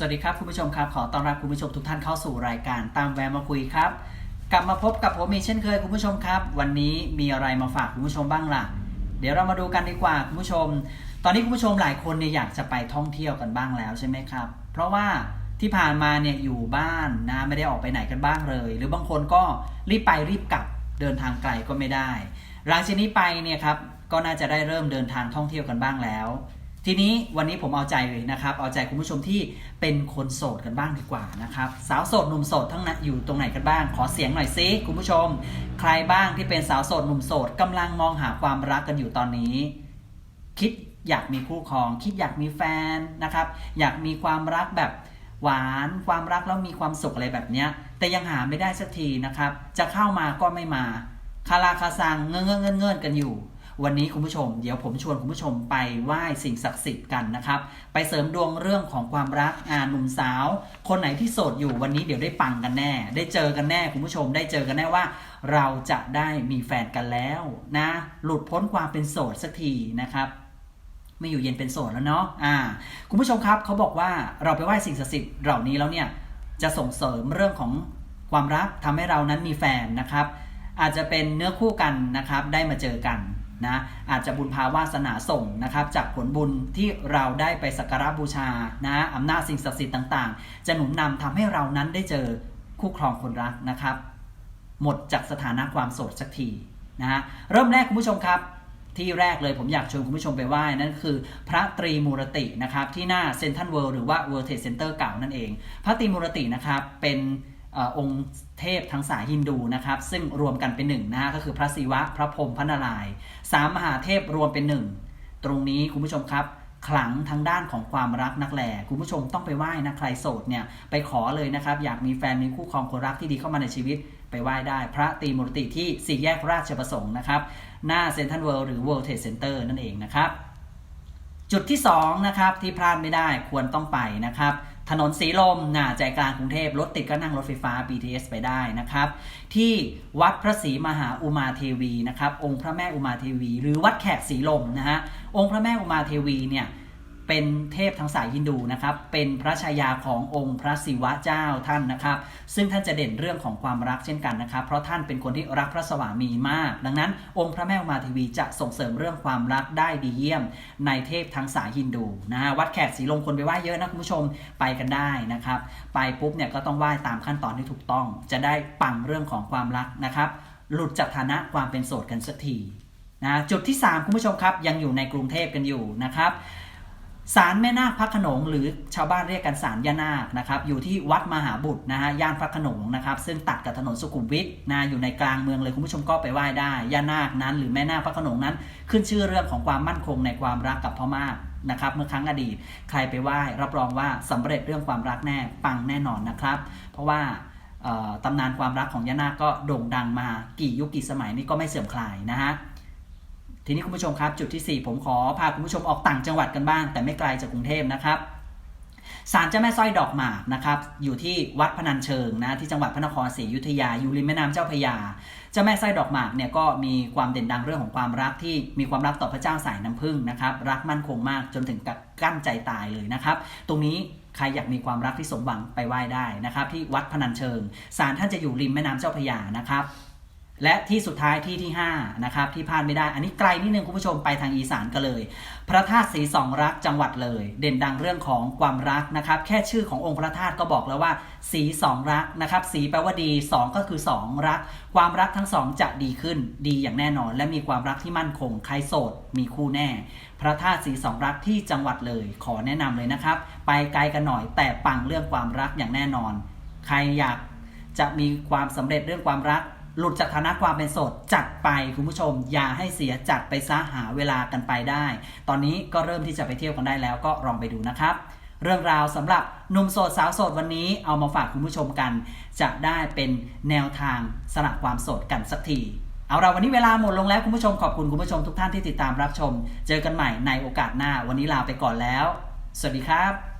สวัสดีครับคุณผู้ชมครับ ขอต้อนรับคุณผู้ชมทุกท่านเข้าสู่รายการตามแววมาคุยครับ กลับมาพบกับผมอีกเช่นเคยคุณผู้ชมครับ วันนี้มีอะไรมาฝากคุณผู้ชมบ้างล่ะ เดี๋ยวเรามาดูกันดีกว่าคุณผู้ชม ตอนนี้คุณผู้ชมหลายคนเนี่ยอยากจะไปท่องเที่ยวกันบ้างแล้วใช่ไหมครับ เพราะว่าที่ผ่านมาเนี่ยอยู่บ้านนะไม่ได้ออกไปไหนกันบ้างเลย หรือบางคนก็รีบไปรีบกลับเดินทางไกลก็ไม่ได้หลังจากนี้ไปเนี่ยครับก็น่าจะได้เริ่มเดินทางท่องเที่ยวกันบ้างแล้ว ทีนี้วันนี้ผมเอาใจเลยนะครับ เอาใจคุณผู้ชมที่เป็นคนโสดกันบ้างดีกว่านะครับ สาวโสดหนุ่มโสดทั้งนั้นอยู่ตรงไหนกันบ้าง ขอเสียงหน่อยซิคุณผู้ชม ใครบ้างที่เป็นสาวโสดหนุ่มโสดกำลังมองหาความรักกันอยู่ตอนนี้ คิดอยากมีคู่ครอง คิดอยากมีแฟนนะครับ อยากมีความรักแบบหวานความรักแล้วมีความสุขอะไรแบบเนี้ย แต่ยังหาไม่ได้สักทีนะครับ จะเข้ามาก็ไม่มาคาราคาซังเงื่อนเงื่อนเงื่อนกันอยู่ วันนี้คุณผู้ชม เดี๋ยวผมชวนคุณผู้ชมไปไหว้สิ่งศักดิ์สิทธิ์กันนะครับ ไปเสริมดวงเรื่องของความรักอ่าหนุ่มสาว คนไหนที่โสดอยู่วันนี้เดี๋ยวได้ปังกันแน่ ได้เจอกันแน่คุณผู้ชม ได้เจอกันแน่ว่า เราจะได้มีแฟนกันแล้วนะ หลุดพ้นความเป็นโสดสักทีนะครับไม่อยู่เย็นเป็นโสดแล้วเนาะอ่า คุณผู้ชมครับเขาบอกว่าเราไปไหว้สิ่งศักดิ์สิทธิ์เหล่านี้แล้วเนี่ยจะส่งเสริมเรื่องของความรักทำให้เรานั้นมีแฟนนะครับ อาจจะเป็นเนื้อคู่กันนะครับ ได้มาเจอกัน นะอาจจะบุญภาวาสนาส่งนะครับจากผลบุญที่เราได้ไปสักการะบูชานะอำนาจสิ่งศักดิ์สิทธิ์ต่างๆ จะหนุนนำทำให้เรานั้นได้เจอคู่ครองคนรักนะครับ หมดจากสถานะความโสดสักทีนะฮะเริ่มแรกคุณผู้ชมครับที่แรกเลยผมอยากชวนคุณผู้ชมไปไหว้นั่นคือ พระตรีมูรตินะครับที่หน้าเซนทันเวิลด์หรือว่า World Trade Center เก่านั่นเอง พระตรีมูรตินะครับเป็น องค์เทพทั้งสายฮินดูนะครับ ซึ่งรวมกันเป็นหนึ่งนะฮะก็คือพระศิวะพระพรหมพระนารายณ์สามมหาเทพรวมเป็นหนึ่งตรงนี้คุณผู้ชมครับขลังทางด้านของความรักนักแหล่คุณผู้ชมต้องไปไหว้นะใครโสดเนี่ยไปขอเลยนะครับ อยากมีแฟนมีคู่ครองคนรักที่ดีเข้ามาในชีวิต ไปไหว้ได้ พระตรีมูรติที่สี่แยกราชประสงค์นะครับ หน้าเซ็นทรัลเวิลด์หรือ World Trade Center นั่นเองนะครับ จุดที่2นะครับที่พลาดไม่ได้ควรต้องไปนะครับ ถนนสีลมหน้าใจกลางกรุงเทพรถติดก็นั่งรถไฟฟ้า BTS ไปได้นะครับ ที่วัดพระศรีมหาอุมาเทวีนะครับ องค์พระแม่อุมาเทวี หรือวัดแขกสีลมนะฮะองค์พระแม่อุมาเทวีเนี่ย เป็นเทพทางสายฮินดูนะครับ เป็นพระชายาขององค์พระศิวะเจ้าท่านนะครับ ซึ่งท่านจะเด่นเรื่องของความรักเช่นกันนะครับ เพราะท่านเป็นคนที่รักพระสวามีมาก ดังนั้น องค์พระแม่อุมาเทวีจะส่งเสริมเรื่องความรักได้ดีเยี่ยม ในเทพทางสายฮินดูนะฮะวัดแขกสีลมคนไปไหว้เยอะนะคุณผู้ชมไปกันได้นะครับ ไปปุ๊บเนี่ยก็ต้องไหว้ตามขั้นตอนที่ถูกต้อง จะได้ปังเรื่องของความรักนะครับ หลุดจากฐานะความเป็นโสดกันสักทีนะจุดที่ 3 คุณผู้ชมครับ ยังอยู่ในกรุงเทพกันอยู่นะครับ ศาลแม่นาคพระขนงหรือชาวบ้านเรียกกันศาลย่านาคนะครับอยู่ที่วัดมหาบุตรนะฮะย่านพระขนงนะครับซึ่งตัดกับถนนสุขุมวิทนะอยู่ในกลางเมืองเลยคุณผู้ชมก็ไปไหว้ได้ย่านาคนั้น หรือแม่นาคพระขนงนั้น ขึ้นชื่อเรื่องของความมั่นคงในความรักกับพ่อมากนะครับเมื่อครั้งอดีต ใครไปไหว้รับรองว่าสำเร็จเรื่องความรักแน่ปังแน่นอนนะครับ เพราะว่าตำนานความรักของย่านาคก็โด่งดังมากี่ยุคกี่สมัยนี่ก็ไม่เสื่อมคลายนะฮะ ทีนี้คุณผู้ชมครับ จุดที่ 4 ผมขอพาคุณผู้ชมออกต่างจังหวัดกันบ้าง แต่ไม่ไกลจากกรุงเทพนะครับศาลเจ้าแม่สร้อยดอกหมากนะครับอยู่ที่วัดพนัญเชิงนะที่จังหวัดพระนครศรีอยุธยาอยู่ริมแม่น้ำเจ้าพระยาเจ้าแม่สร้อยดอกหมากเนี่ยก็มีความเด่นดังเรื่องของความรักที่มีความรักต่อพระเจ้าสายน้ำผึ้งนะครับรักมั่นคงมากจนถึงกับกั้นใจตายเลยนะครับ ตรงนี้ใครอยากมีความรักที่สมหวังไปไหว้ได้นะครับ ที่วัดพนัญเชิงศาลท่านจะอยู่ริมแม่น้ำเจ้าพระยานะครับ และที่สุดท้ายที่ที่5นะครับที่พลาดไม่ได้ อันนี้ไกลนิดนึงคุณผู้ชมไปทางอีสานกันเลย พระธาตุสีสองรักจังหวัดเลย เด่นดังเรื่องของความรักนะครับ แค่ชื่อขององค์พระธาตุก็บอกแล้วว่าสีสองรักนะครับสีแปลว่าดีสองก็คือสองรัก ความรักทั้งสองจะดีขึ้น ดีอย่างแน่นอน และมีความรักที่มั่นคงใครโสด มีคู่แน่ พระธาตุสีสองรักที่จังหวัดเลย ขอแนะนำเลยนะครับ ไปไกลกันหน่อย แต่ปังเรื่องความรักอย่างแน่นอน ใครอยากจะมีความสำเร็จเรื่องความรัก หลุดจากฐานะความเป็นโสดจัดไปคุณผู้ชม อย่าให้เสียจัดไปซะหาเวลากันไปได้ ตอนนี้ก็เริ่มที่จะไปเที่ยวกันได้แล้วก็ลองไปดูนะครับ เรื่องราวสำหรับหนุ่มโสดสาวโสดวันนี้เอามาฝากคุณผู้ชมกัน จะได้เป็นแนวทางสละความโสดกันสักทีเอาเราวันนี้เวลาหมดลงแล้วคุณผู้ชมขอบคุณคุณผู้ชมทุกท่านที่ติดตามรับชม เจอกันใหม่ในโอกาสหน้าวันนี้ลาไปก่อนแล้ว สวัสดีครับ